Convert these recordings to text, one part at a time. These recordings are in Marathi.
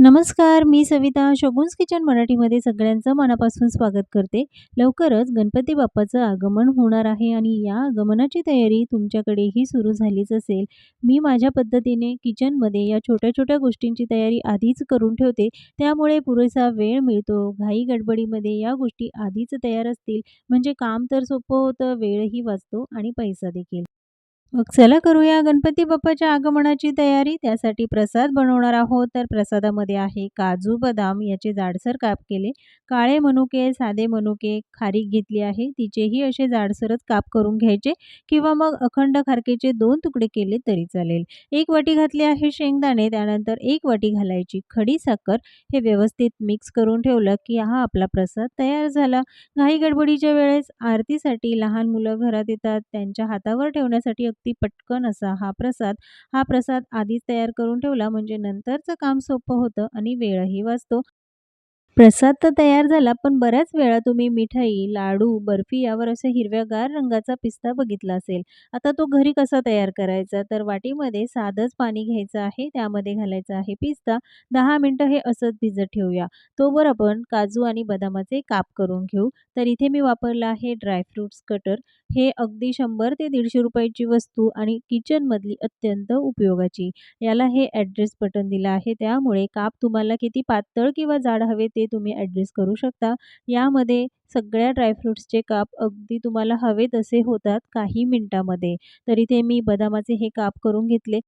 नमस्कार, मी सविता शगुन्स किचन मराठीमध्ये सगळ्यांचं मनापासून स्वागत करते. लवकरच गणपती बाप्पाचं आगमन होणार आहे आणि या आगमनाची तयारी तुमच्याकडेही सुरू झालीच असेल. मी माझ्या पद्धतीने किचनमध्ये या छोट्या-छोट्या गोष्टींची तयारी आधीच करून ठेवते. त्यामुळे पुरेसा वेळ मिळतो. घाई-गडबडीमध्ये या गोष्टी आधीच तयार असतील म्हणजे काम तर सोपं होतं, वेळही वाचतो आणि पैसा देखील. मग चला करूया गणपती बाप्पाच्या आगमनाची तयारी. त्यासाठी प्रसाद बनवणार आहोत. तर प्रसादामध्ये आहे काजू, बदाम याचे जाडसर काप केले, काळे मनुके, साधे मनुके, खारीक घेतली आहे, तिचेही असे जाडसरच काप करून घ्यायचे किंवा मग अखंड खारकेचे दोन तुकडे केले तरी चालेल. एक वाटी घातली आहे शेंगदाणे, त्यानंतर एक वाटी घालायची खडी साखर. हे व्यवस्थित मिक्स करून ठेवलं की हा आपला प्रसाद तयार झाला. घाई-गडबडीच्या वेळेस आरतीसाठी लहान मुलं घरात येतात, त्यांच्या हातावर ठेवण्यासाठी अगदी पटकन असा हा प्रसाद. हा प्रसाद आधीच तयार करून ठेवला म्हणजे नंतरचं काम सोपं होतं आणि वेळही वाचतो. प्रसाद तर तयार झाला, पण बऱ्याच वेळा तुम्ही मिठाई, लाडू, बर्फी यावर असे हिरव्यागार रंगाचा पिस्ता बघितला असेल. आता तो घरी कसा तयार करायचा? तर वाटीमध्ये साधंच पाणी घ्यायचं आहे, त्यामध्ये घालायचा आहे पिस्ता. दहा मिनटं हे असंच भिजत ठेवूया. तोवर आपण काजू आणि बदामाचे काप करून घेऊ. तर इथे मी वापरला आहे ड्रायफ्रुट्स कटर. हे अगदी शंभर ते दीडशे रुपयाची वस्तू आणि किचनमधली अत्यंत उपयोगाची. याला हे ॲड्रेस बटन दिलं आहे, त्यामुळे काप तुम्हाला किती पातळ किंवा जाड हवे ते तुम्ही ॲड्रेस करू शकता. यामध्ये सगळ्या ड्रायफ्रुट्सचे काप अगदी तुम्हाला हवे तसे होतात काही मिनिटामध्ये. तर इथे मी बदामाचे हे काप करून घेतले.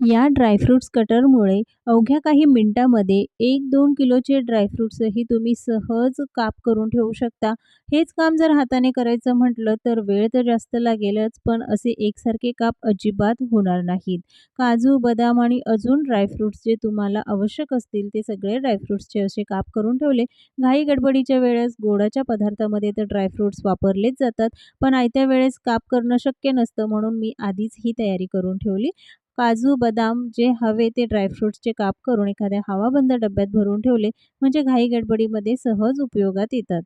या ड्रायफ्रूट्स कटरमुळे अवघ्या काही मिनटामध्ये एक दोन किलोचे ड्रायफ्रूट्सही तुम्ही सहज काप करून ठेवू शकता. हेच काम जर हाताने करायचं म्हटलं तर वेळ तर जास्त लागेलच, पण असे एकसारखे काप अजिबात होणार नाहीत. काजू, बदाम आणि अजून ड्रायफ्रूट्स जे तुम्हाला आवश्यक असतील ते सगळे ड्रायफ्रूट्सचे असे काप करून ठेवले. घाई-गडबडीच्या वेळेस गोडाच्या पदार्थामध्ये तर ड्रायफ्रूट्स वापरलेच जातात, पण आयत्या वेळेस काप करणं शक्य नसतं म्हणून मी आधीच ही तयारी करून ठेवली. काजू, बदाम जे हवे ते ड्रायफ्रुट्सचे काप करून एखाद्या हवाबंद डब्यात भरून ठेवले म्हणजे घाई-गडबडीमध्ये सहज उपयोगात येतात.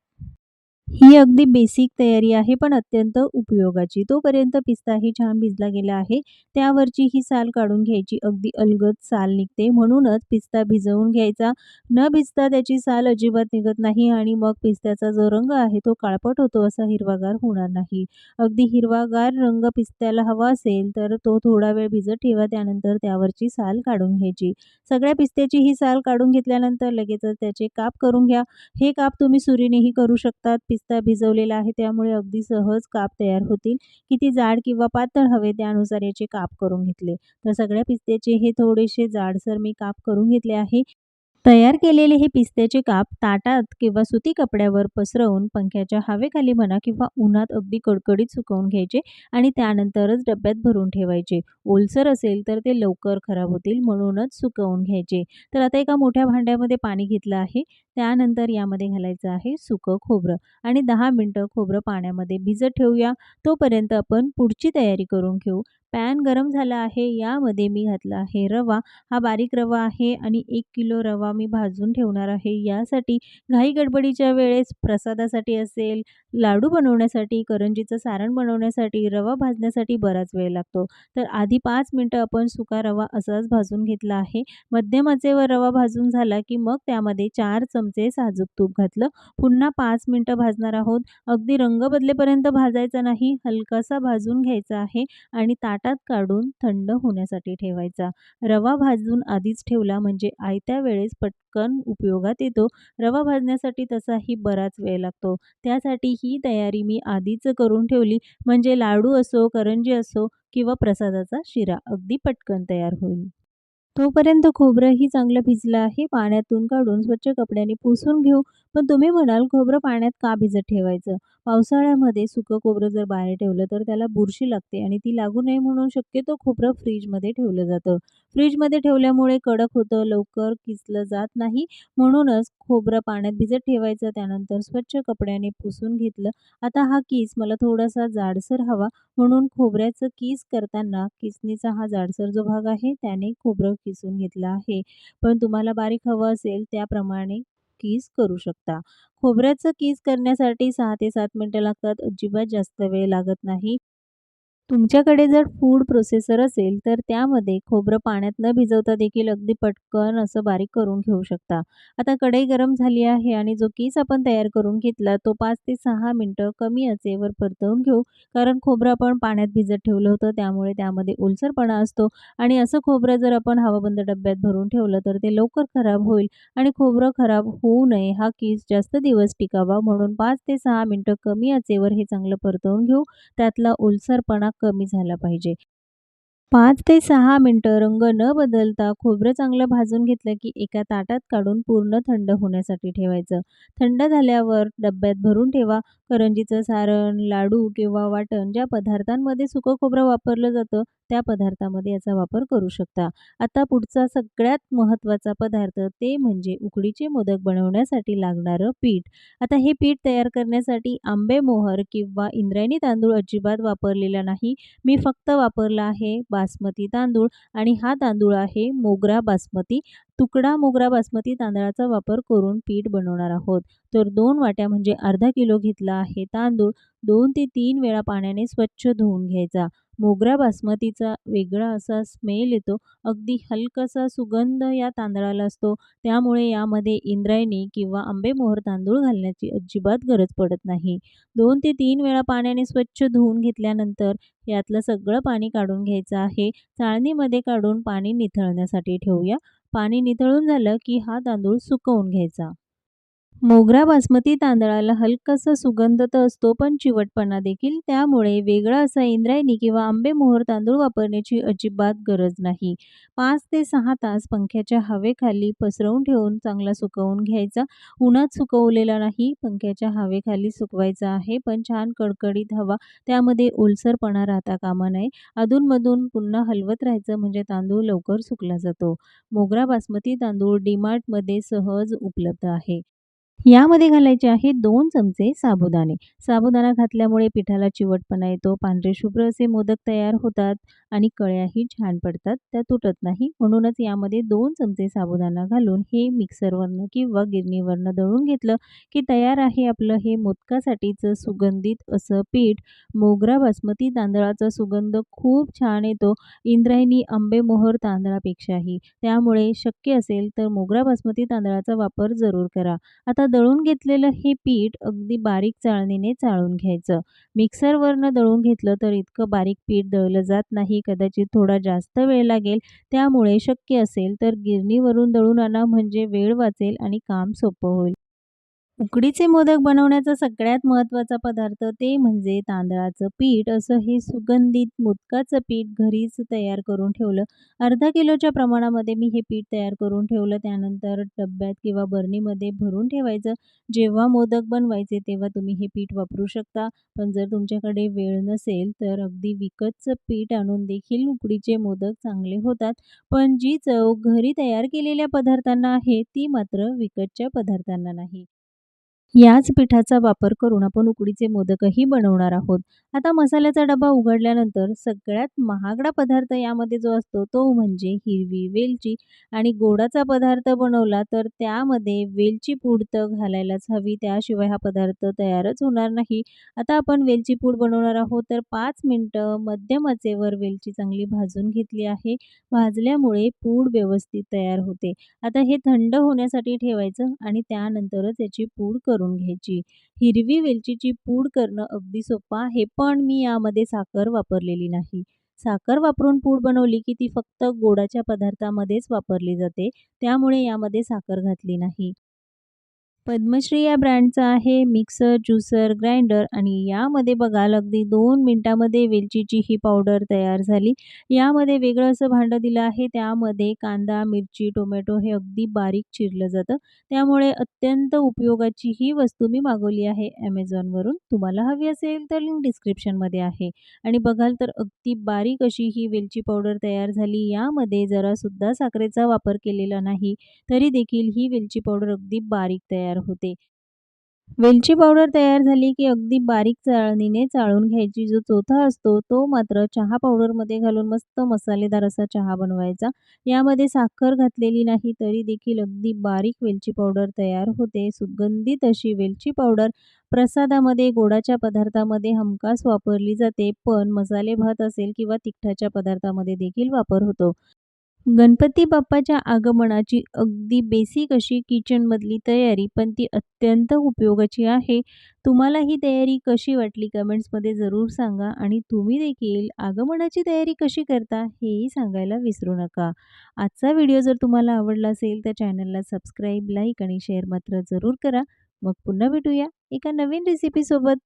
ही अगदी बेसिक तयारी आहे, पण अत्यंत उपयोगाची. तोपर्यंत पिस्ताही छान भिजला गेला आहे. त्यावरची ही साल काढून घ्यायची. अगदी अलगद साल निघते, म्हणूनच पिस्ता भिजवून घ्यायचा. न भिजता त्याची साल अजिबात निघत नाही आणि मग पिस्त्याचा जो रंग आहे तो काळपट होतो, असा हिरवागार होणार नाही. अगदी हिरवागार रंग पिस्त्याला हवा असेल तर तो थोडा वेळ भिजत ठेवा. त्यानंतर त्यावरची साल काढून घ्यायची. सगळ्या पिस्त्याची ही साल काढून घेतल्यानंतर लगेचच त्याचे काप करून घ्या. हे काप तुम्ही सुरीनेही करू शकतात. पिस्ता भिजवलेला आहे त्यामुळे अगदी सहज काप तयार होतील. किती जाड किंवा पातळ हवे त्यानुसार याचे काप करून घेतले. तर सगळ्या पिस्त्याचे हे थोडेसे जाडसर मी काप करून घेतले आहे. तयार केलेले हे पिस्त्याचे काप ताटात किंवा सुती कपड्यावर पसरवून पंख्याच्या हवेखाली म्हणा किंवा उन्हात अगदी कडकडीत सुकवून घ्यायचे आणि त्यानंतरच डब्यात भरून ठेवायचे. ओलसर असेल तर ते लवकर खराब होतील म्हणूनच सुकवून घ्यायचे. तर आता एका मोठ्या भांड्यामध्ये पाणी घेतलं आहे. त्यानंतर यामध्ये घालायचं आहे सुकं खोबरं आणि दहा मिनटं खोबरं पाण्यामध्ये भिजत ठेवूया. तोपर्यंत आपण पुढची तयारी करून घेऊ. पॅन गरम झाला आहे. यामध्ये मी घातला आहे रवा. हा बारीक रवा आहे आणि एक किलो रवा मी भाजून ठेवणार आहे. यासाठी घाई-गडबडीच्या वेळेस प्रसादासाठी असेल, लाडू बनवण्यासाठी, करंजीचं सारण बनवण्यासाठी रवा भाजण्यासाठी बराच वेळ लागतो. तर आधी पाच मिनटं आपण सुका रवा असाच भाजून घेतला आहे. मध्यम आचेवर रवा भाजून झाला की मग त्यामध्ये चार चमचे साजूक तूप घातलं. पुन्हा पाच मिनटं भाजणार आहोत. अगदी रंग बदलेपर्यंत भाजायचा नाही, हलकासा भाजून घ्यायचा आहे आणि ताट ताटात काढून थंड होण्यासाठी ठेवायचा. रवा भाजून आधीच ठेवला म्हणजे आयत्या वेळेस पटकन उपयोगात येतो. रवा भाजण्यासाठी तसाही बराच वेळ लागतो. त्यासाठी ही तयारी मी आधीच करून ठेवली म्हणजे लाडू असो, करंजी असो किंवा प्रसादाचा शिरा अगदी पटकन तयार होईल. तोपर्यंत खोबरंही चांगलं भिजलं आहे. पाण्यातून काढून स्वच्छ कपड्याने पुसून घेऊ. पण तुम्ही म्हणाल खोबरं पाण्यात का भिजत ठेवायचं? पावसाळ्यामध्ये सुकं खोबरं जर बाहेर ठेवलं तर त्याला बुरशी लागते आणि ती लागू नये म्हणून शक्यतो खोबरं फ्रीजमध्ये ठेवलं जातं. फ्रीजमध्ये ठेवल्यामुळे कडक होतं, लवकर किसलं जात नाही. म्हणूनच खोबरं पाण्यात भिजत ठेवायचं. त्यानंतर स्वच्छ कपड्याने पुसून घेतलं. आता हा किस मला थोडासा जाडसर हवा म्हणून खोबऱ्याचं किस करताना किसणीचा हा जाडसर जो भाग आहे त्याने खोबरं किसून घेतलं आहे. पण तुम्हाला बारीक हवं असेल त्याप्रमाणे कीज करू शकता. खोबऱ्याचं कीज करण्यासाठी सहा ते सात मिनटं लागतात. अजिबात जास्त वेळ लागत नाही. तुमच्याकडे जर फूड प्रोसेसर असेल, तर त्यामध्ये खोबरं पाण्यात न भिजवता देखील अगदी पटकन असं बारीक करून घेऊ शकता. आता कढई गरम झाली आहे आणि जो केस आपण तयार करून घेतला, तो पाच ते सहा मिनटं कमी आचेवर परतवून घेऊ. कारण खोबरं आपण पाण्यात भिजत ठेवलं होतं, त्यामुळे त्यामध्ये ओलसरपणा असतो आणि असं खोबरं जर आपण हवाबंद डब्यात भरून ठेवलं, तर ते लवकर खराब होईल आणि खोबरं खराब होऊ नये, हा केस जास्त दिवस टिकावा म्हणून पाच ते सहा मिनटं कमी आचेवर हे चांगलं परतवून घेऊ. त्यातला ओलसरपणा कमी झाला पाहिजे. पाच ते सहा मिनटं रंग न बदलता खोबरं चांगलं भाजून घेतलं की एका ताटात काढून पूर्ण थंड होण्यासाठी ठेवायचं. थंड झाल्यावर डब्यात भरून ठेवा. करंजीचं सारण, लाडू किंवा वाटण ज्या पदार्थांमध्ये सुकं खोबरं वापरलं जातं, त्या पदार्थामध्ये याचा वापर करू शकता. आता पुढचा सगळ्यात महत्त्वाचा पदार्थ ते म्हणजे उकडीचे मोदक बनवण्यासाठी लागणारं पीठ. आता हे पीठ तयार करण्यासाठी आंबेमोहर किंवा इंद्रायणी तांदूळ अजिबात वापरलेला नाही. मी फक्त वापरला आहे बासमती तांदूळ आणि हा तांदूळ आहे मोगरा बासमती. तुकडा मोगरा बासमती तांदळाचा वापर करून पीठ बनवणार आहोत. तर दोन वाट्या म्हणजे अर्धा किलो घेतला आहे तांदूळ. दोन ते तीन वेळा पाण्याने स्वच्छ धुवून घ्यायचा. मोगरा बासमतीचा वेगळा असा स्मेल येतो. अगदी हलकासा सुगंध या तांदळाला असतो. त्यामुळे यामध्ये इंद्रायणी किंवा आंबेमोहर तांदूळ घालण्याची अजिबात गरज पडत नाही. दोन ते तीन वेळा पाण्याने स्वच्छ धुवून घेतल्यानंतर यातलं सगळं पाणी काढून घ्यायचं आहे. चाळणीमध्ये काढून पाणी निथळण्यासाठी ठेवूया. पाणी निथळून झालं की हा तांदूळ सुकवून घ्यायचा. मोगरा बासमती तांदळाला हलकासा सुगंध तर असतो, पण चिवटपणा देखील. त्यामुळे वेगळा असा इंद्रायणी किंवा आंबेमोहर तांदूळ वापरण्याची अजिबात गरज नाही. पाच ते सहा तास पंख्याच्या हवेखाली पसरवून ठेवून चांगला सुकवून घ्यायचा. उन्हात सुकवलेला नाही, पंख्याच्या हवेखाली सुकवायचा आहे. पण छान कडकडीत हवा, त्यामध्ये ओलसरपणा राहता कामा नये. अधूनमधून पुन्हा हलवत राहायचं म्हणजे तांदूळ लवकर सुकला जातो. मोगरा बासमती तांदूळ डी-मार्टमध्ये सहज उपलब्ध आहे. यामध्ये घालायचे आहेत दोन चमचे साबुदाणे. साबुदाणा घातल्यामुळे पिठाला चिवटपणा येतो, पांढरे शुभ्र असे मोदक तयार होतात आणि कळ्याही छान पडतात, त्या तुटत नाही. म्हणूनच यामध्ये दोन चमचे साबुदाणा घालून हे मिक्सरवरनं किंवा गिरणीवरनं दळून घेतलं की तयार आहे आपलं हे मोदकासाठीचं सुगंधित असं पीठ. मोगरा बासमती तांदळाचा सुगंध खूप छान येतो, इंद्रायणी आंबेमोहर तांदळापेक्षाही. त्यामुळे शक्य असेल तर मोगरा बासमती तांदळाचा वापर जरूर करा. आता दळून घेतलेलं हे पीठ अगदी बारीक चाळणीने चाळून घ्यायचं. मिक्सरवरनं दळून घेतलं तर इतकं बारीक पीठ दळलं जात नाही, कदाचित थोडा जास्त वेळ लागेल. त्यामुळे शक्य असेल तर गिरणीवरून दळून आणा म्हणजे वेळ वाचेल आणि काम सोपं होईल. उकडीचे मोदक बनवण्याचा सगळ्यात महत्त्वाचा पदार्थ ते म्हणजे तांदळाचं पीठ. असं हे सुगंधित मोदकाचं पीठ घरीच तयार करून ठेवलं. अर्धा किलोच्या प्रमाणामध्ये मी हे पीठ तयार करून ठेवलं. त्यानंतर डब्यात किंवा बरणीमध्ये भरून ठेवायचं. जेव्हा मोदक बनवायचे तेव्हा तुम्ही हे पीठ वापरू शकता. पण जर तुमच्याकडे वेळ नसेल तर अगदी विकतचं पीठ आणून देखील उकडीचे मोदक चांगले होतात. पण जी चव घरी तयार केलेल्या पदार्थांना आहे, ती मात्र विकतच्या पदार्थांना नाही. याच पिठाचा वापर करून आपण उकडीचे मोदकही बनवणार आहोत. आता मसाल्याचा डबा उघडल्यानंतर सगळ्यात महागडा पदार्थ यामध्ये जो असतो तो म्हणजे हिरवी वेलची आणि गोडाचा पदार्थ बनवला तर त्यामध्ये वेलची पूड तर घालायलाच हवी, त्याशिवाय हा पदार्थ तयारच होणार नाही. आता आपण वेलची पूड बनवणार आहोत, तर पाच मिनटं मध्यम आचेवर वेलची चांगली भाजून घेतली आहे. भाजल्यामुळे पूड व्यवस्थित तयार होते. आता हे थंड होण्यासाठी ठेवायचं आणि त्यानंतरच याची पूड करून घ्यायची. हिरवी वेलचीची पूड करणं अगदी सोपं आहे, पण मी यामध्ये साखर वापरलेली नाही. साखर वापरून पूड बनवली की ती फक्त गोडाच्या पदार्थामध्येच वापरली जाते, त्यामुळे यामध्ये साखर घातली नाही. पद्मश्री या ब्रँडचा आहे मिक्सर, ज्युसर, ग्राइंडर आणि यामध्ये बघाल अगदी दोन मिनटामध्ये वेलचीची ही पावडर तयार झाली. यामध्ये वेगळं असं भांडं दिलं आहे. त्यामध्ये कांदा, मिरची, टोमॅटो हे अगदी बारीक चिरलं जातं. त्यामुळे अत्यंत उपयोगाची ही वस्तू मी मागवली आहे ॲमेझॉनवरून तुम्हाला हवी असेल तर लिंक डिस्क्रिप्शनमध्ये आहे. आणि बघाल तर अगदी बारीक अशी ही वेलची पावडर तयार झाली. यामध्ये जरासुद्धा साखरेचा वापर केलेला नाही, तरी देखील ही वेलची पावडर अगदी बारीक तयार तयार होते. वेलची पावडर तयार झाली की अगदी बारीक चाळणीने चाळून घ्यायची. जो चोथा असतो तो मात्र चहा पावडरमध्ये घालून मस्त मसालेदार असा चहा बनवायचा. यामध्ये साखर घातलेली नाही तरी देखील अगदी बारीक वेलची पावडर तयार होते. सुगंधित अशी वेलची पावडर प्रसादामध्ये, गोडाच्या पदार्थामध्ये हमखास वापरली जाते. पण मसाले भात असेल किंवा तिखटाच्या पदार्थामध्ये देखील वापर होतो. गणपती बाप्पाच्या आगमनाची अगदी बेसिक अशी किचनमधली तयारी, पण ती अत्यंत उपयोगाची आहे. तुम्हाला ही तयारी कशी वाटली कमेंट्समध्ये जरूर सांगा आणि तुम्ही देखील आगमनाची तयारी कशी करता हेही सांगायला विसरू नका. आजचा व्हिडिओ जर तुम्हाला आवडला असेल तर चॅनलला सबस्क्राईब, लाईक आणि शेअर मात्र जरूर करा. मग पुन्हा भेटूया एका नवीन रेसिपीसोबत.